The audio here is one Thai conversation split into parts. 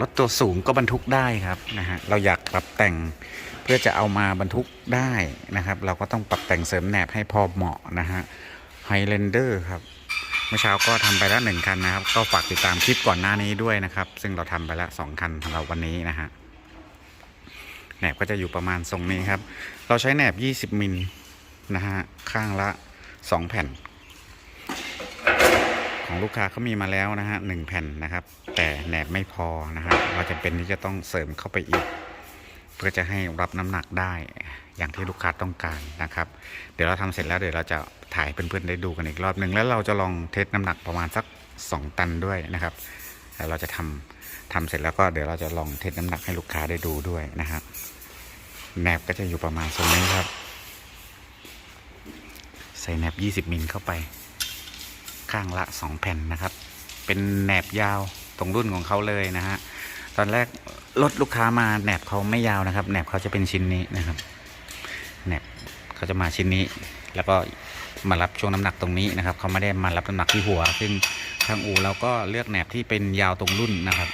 รถตัวสูงก็บรรทุกได้ครับนะฮะเราอยากปรับแต่งเพื่อจะเอามาบรรทุกได้นะครับ เราก็ต้องปรับแต่งเสริมแหนบให้พอเหมาะนะฮะไฮเลนเดอร์ครับเมื่อเช้าก็ทำไปแล้วหนึ่งคันนะครับ ก็ฝากติดตามคลิปก่อนหน้านี้ด้วยนะครับ ซึ่งเราทำไปแล้วสองคันของเราวันนี้นะฮะแหนบก็จะอยู่ประมาณทรงนี้ครับ เราใช้แหนบ 20 มิลนะฮะข้างละ 2 แผ่น ของลูกค้าเขามีมาแล้วนะฮะหนึ่งแผ่นนะครับ แต่แหนบไม่พอนะครับเราจะเป็นที่จะต้องเสริมเข้าไปอีก เพื่อจะให้รับน้ำหนักได้อย่างที่ลูกค้าต้องการนะครับ เดี๋ยวเราทำเสร็จแล้วเดี๋ยวเราจะถ่ายเพื่อนๆได้ดูกันอีกรอบหนึ่งแล้วเราจะลองเทสน้ำหนักประมาณสัก 2 ตันด้วยนะครับแล้วเราจะทำทำเสร็จแล้วก็เดี๋ยวเราจะลองเทสน้ำหนักให้ลูกค้าได้ดูด้วยนะครับแหนบก็จะอยู่ประมาณทรงนี้ครับ ใส่แหนบ 20 มิลเข้าไป ข้างละ 2 แผ่นนะครับ เป็นแหนบยาวตรงรุ่นของเขาเลยนะฮะตอนแรกรถลูกค้ามาแหนบเขาไม่ยาวนะครับแหนบเขาจะเป็นชิ้นนี้นะครับแหนบเขาจะมาชิ้นนี้ แล้วก็มารับช่วงน้ำหนักตรงนี้นะครับเขาไม่ได้มารับน้ำหนักที่หัว ซึ่งทางอู่เราก็เลือกแหนบที่เป็นยาวตรงรุ่นนะครับ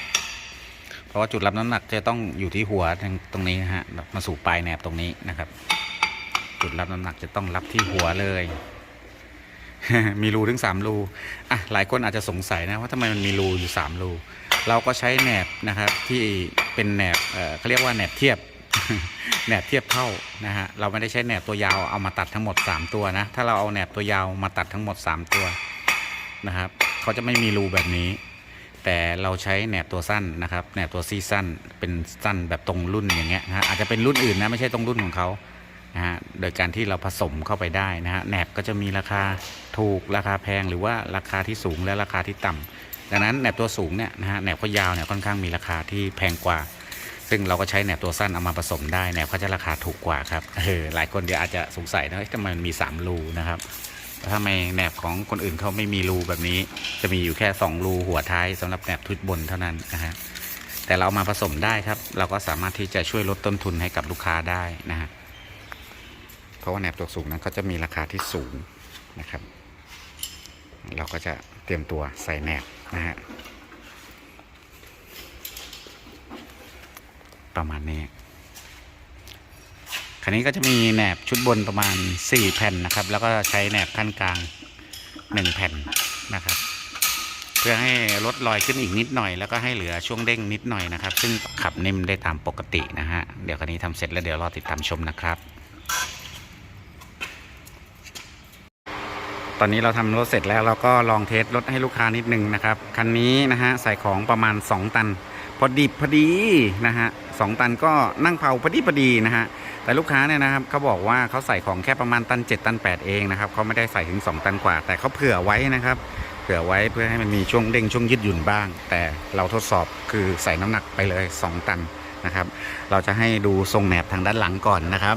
เพราะว่าจุดรับน้ำหนักจะต้องอยู่ที่หัวทางตรงนี้นะฮะมาสู่ปลายแหนบตรงนี้นะครับ จุดรับน้ำหนักจะต้องรับที่หัวเลย มีรูถึง 3 รูอะหลายคนอาจจะสงสัยนะว่าทำไมมันมีรูอยู่ 3 รู เราก็ใช้แหนบนะครับที่เป็นแหนบเขาเรียกว่าแหนบเทียบแหนบเทียบเท่านะฮะเราไม่ได้ใช้แหนบตัวยาวเอามาตัดทั้งหมด 3 ตัวนะถ้าเราเอาแหนบตัวยาวมาตัดทั้งหมด 3 ตัวนะครับเขาจะไม่มีรูแบบนี้ แต่เราใช้แหนบตัวสั้นนะครับแหนบตัวซีสั้นเป็นสั้นแบบตรงรุ่นอย่างเงี้ยนะฮะอาจจะเป็นรุ่นอื่นนะไม่ใช่ตรงรุ่นของเขา นะฮะโดยการที่เราผสมเข้าไปได้นะฮะแหนบก็จะมีราคาถูกราคาแพงหรือว่าราคาที่สูงและราคาที่ต่ำดังนั้นแหนบตัวสูงเนี่ยนะฮะแหนบก็ยาวเนี่ยค่อนข้างมีราคาที่แพงกว่า ซึ่งเราก็ใช้แหนบตัวสั้นเอามาผสมได้แหนบก็จะราคาถูกกว่าครับเออหลายคนเดี๋ยวอาจจะสงสัยนะทำไมมันมี 3 รูนะครับแล้วทำไมแหนบของคนอื่นเขาไม่มีรูแบบนี้ จะมีอยู่แค่ 2 รูหัวท้ายสำหรับแหนบทุดบนเท่านั้นนะฮะแต่เราเอามาผสมได้ครับ เราก็สามารถที่จะช่วยลดต้นทุนให้กับลูกค้าได้นะฮะ เพราะว่าแหนบตัวสูงนั้นเขาจะมีราคาที่สูงนะครับ เราก็จะเตรียมตัวใส่แหนบนะฮะประมาณนี้คันนี้ก็จะมีแหนบชุดบนประมาณ 4 แผ่นนะครับ แล้วก็ใช้แหนบขั้นกลาง 1 แผ่นนะครับ เพื่อให้ลดรอยขึ้นอีกนิดหน่อย แล้วก็ให้เหลือช่วงเด้งนิดหน่อยนะครับ ซึ่งขับนิ่มได้ตามปกตินะฮะ เดี๋ยวคันนี้ทำเสร็จแล้วเดี๋ยวรอติดตามชมนะครับ ตอนนี้เราทำรถเสร็จแล้วเราก็ลองเทสรถให้ลูกค้านิดนึงนะครับ คันนี้นะฮะใส่ของประมาณ 2 ตัน พอดีพอดีนะฮะสองตันก็นั่งเผาพอดีพอดีนะฮะแต่ลูกค้าเนี่ยนะครับเขาบอกว่าเขาใส่ของแค่ประมาณตัน 7 ตัน 8 เองนะครับเขาไม่ได้ใส่ถึง 2 ตันกว่า แต่เขาเผื่อไว้นะครับ เผื่อไว้เพื่อให้มันมีช่วงเด้งช่วงยืดหยุ่นบ้าง แต่เราทดสอบคือใส่น้ำหนักไปเลย 2 ตันนะครับ เราจะให้ดูทรงแหนบทางด้านหลังก่อนนะครับ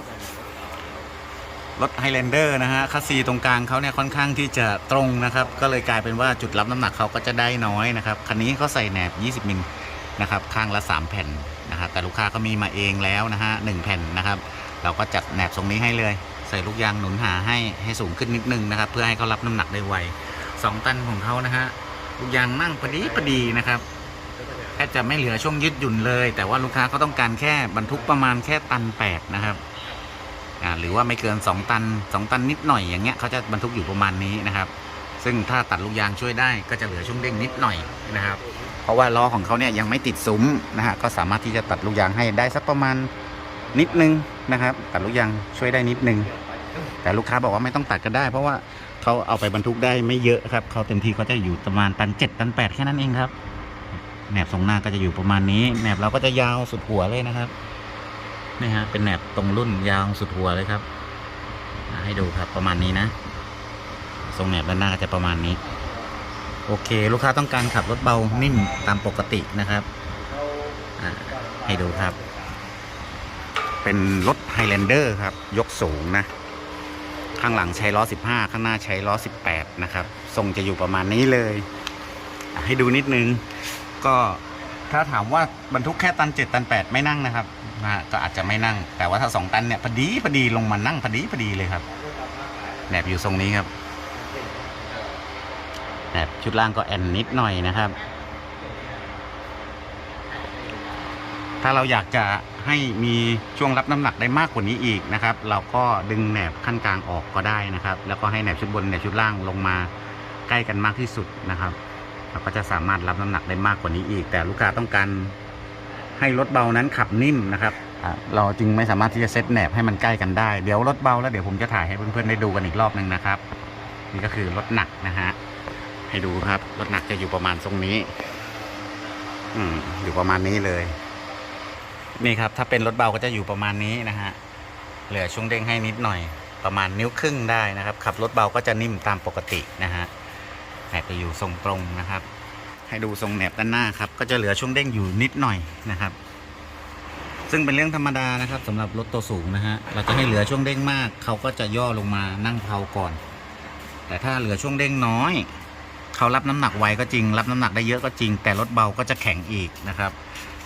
รถไฮแลนเดอร์นะฮะคัสซีตรงกลางเขาเนี่ยค่อนข้างที่จะตรงนะครับ ก็เลยกลายเป็นว่าจุดรับน้ำหนักเขาก็จะได้น้อยนะครับ คันนี้เขาใส่แหนบ 20 มิลนะครับข้างละ 3 แผ่นนะครับแต่ลูกค้าก็มีมาเองแล้วนะฮะหแผ่นนะครับ เราก็จัดแหนบทรงนี้ให้เลย ใส่ลูกยางหนุนหาให้ให้สูงขึ้นนิดนึงนะครับ เพื่อให้เขารับน้ำหนักได้ไวสองตันของเขานะฮะลูกยางนั่งพอดีพอดีนะครับแทบจะไม่เหลือช่วงยืดหยุ่นเลย แต่ว่าลูกค้าเขาต้องการแค่บรรทุกประมาณแค่ตันแปดนะครับ หรือว่าไม่เกิน 2 ตัน 2 ตันนิดหน่อยอย่างเงี้ยเขาจะบรรทุกอยู่ประมาณนี้นะครับ ซึ่งถ้าตัดลูกยางช่วยได้ก็จะเหลือช่วงเด้งนิดหน่อยนะครับ เพราะว่าล้อของเขาเนี่ยยังไม่ติดซุ้มนะฮะก็สามารถที่จะตัดลูกยางให้ได้สักประมาณนิดนึงนะครับ ตัดลูกยางช่วยได้นิดนึง แต่ลูกค้าบอกว่าไม่ต้องตัดก็ได้ เพราะว่าเขาเอาไปบรรทุกได้ไม่เยอะครับเขาเต็มที่เขาจะอยู่ประมาณตันเจ็ดตันแปดแค่นั้นเองครับแหนบทรงหน้าก็จะอยู่ประมาณนี้แหนบเราก็จะยาวสุดหัวเลยนะครับ นี่ฮะเป็นแหนบตรงรุ่นยาวสุดหัวเลยครับ ให้ดูครับประมาณนี้นะทรงแหนบด้านหน้าจะประมาณนี้ โอเค ลูกค้าต้องการขับรถเบานิ่มตามปกตินะครับให้ดูครับ เป็นรถไฮแลนเดอร์ครับ ยกสูงนะ ข้างหลังใช้ล้อ 15 ข้างหน้าใช้ล้อ 18 นะครับ ทรงจะอยู่ประมาณนี้เลย ให้ดูนิดนึงก็ ถ้าถามว่าบรรทุกแค่ตัน7ตัน8ไม่นั่งนะครับนะฮะก็อาจจะไม่นั่ง แต่ว่าถ้าสองตันเนี่ยพอดีพอดีลงมานั่งพอดีพอดีเลยครับแหนบอยู่ทรงนี้ครับแหนบชุดล่างก็แอนนิดหน่อยนะครับ ถ้าเราอยากจะให้มีช่วงรับน้ำหนักได้มากกว่านี้อีกนะครับ เราก็ดึงแหนบขั้นกลางออกก็ได้นะครับ แล้วก็ให้แหนบชุดบนแหนบชุดล่างลงมาใกล้กันมากที่สุดนะครับ เราก็จะสามารถรับน้ำหนักได้มากกว่านี้อีก แต่ลูกค้าต้องการให้รถเบานั้นขับนิ่มนะครับเราจึงไม่สามารถที่จะเซตแหนบให้มันใกล้กันได้ เดี๋ยวรถเบาแล้วเดี๋ยวผมจะถ่ายให้เพื่อนๆได้ดูกันอีกรอบหนึ่งนะครับ นี่ก็คือรถหนักนะฮะให้ดูครับ รถหนักจะอยู่ประมาณตรงนี้ อืมอยู่ประมาณนี้เลย นี่ครับ ถ้าเป็นรถเบาก็จะอยู่ประมาณนี้นะฮะเหลือช่วงเด้งให้นิดหน่อย ประมาณนิ้วครึ่งได้นะครับ ขับรถเบาก็จะนิ่มตามปกตินะฮะ แหนบจะอยู่ทรงตรงนะครับ ให้ดูทรงแหนบด้านหน้าครับ ก็จะเหลือช่วงเด้งอยู่นิดหน่อยนะครับ ซึ่งเป็นเรื่องธรรมดานะครับสำหรับรถตัวสูงนะฮะเราจะให้เหลือช่วงเด้งมาก เขาก็จะย่อลงมานั่งเพาก่อน แต่ถ้าเหลือช่วงเด้งน้อย เขารับน้ำหนักไวก็จริง รับน้ำหนักได้เยอะก็จริง แต่รถเบาก็จะแข็งอีกนะครับ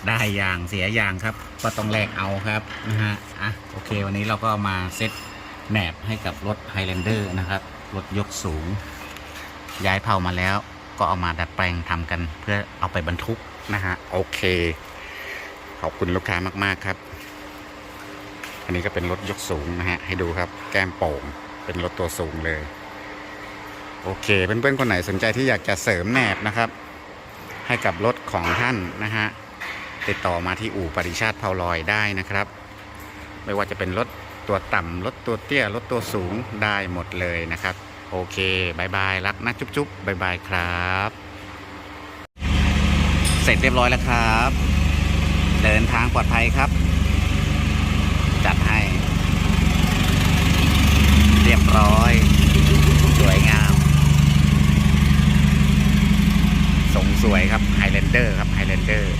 ได้อย่างเสียอย่างครับ ก็ต้องแลกเอาครับนะฮะอะโอเค วันนี้เราก็มาเซตแหนบให้กับรถ Highlander นะครับ รถยกสูง ย้ายเผามาแล้ว ก็เอามาดัดแปลงทำกัน เพื่อเอาไปบรรทุกนะฮะโอเค ขอบคุณลูกค้ามาก ๆ ครับ อันนี้ก็เป็นรถยกสูงนะฮะ ให้ดูครับ แก้มโป่ง เป็นรถตัวสูงเลย โอเค เพื่อนๆคนไหนสนใจที่อยากจะเสริมแหนบนะครับ ให้กับรถของท่านนะฮะ ติดต่อมาที่อู่ปริชาติเผาลอยได้นะครับ ไม่ว่าจะเป็นรถตัวต่ำรถตัวเตี้ยรถตัวสูงได้หมดเลยนะครับ โอเคบายบายรักนะจุ๊บจุ๊บบายบายครับ เสร็จเรียบร้อยแล้วครับ เดินทางปลอดภัยครับ จัดให้ เรียบร้อย สวยงามทรงสวยครับไฮแลนเดอร์ครับไฮแลนเดอร์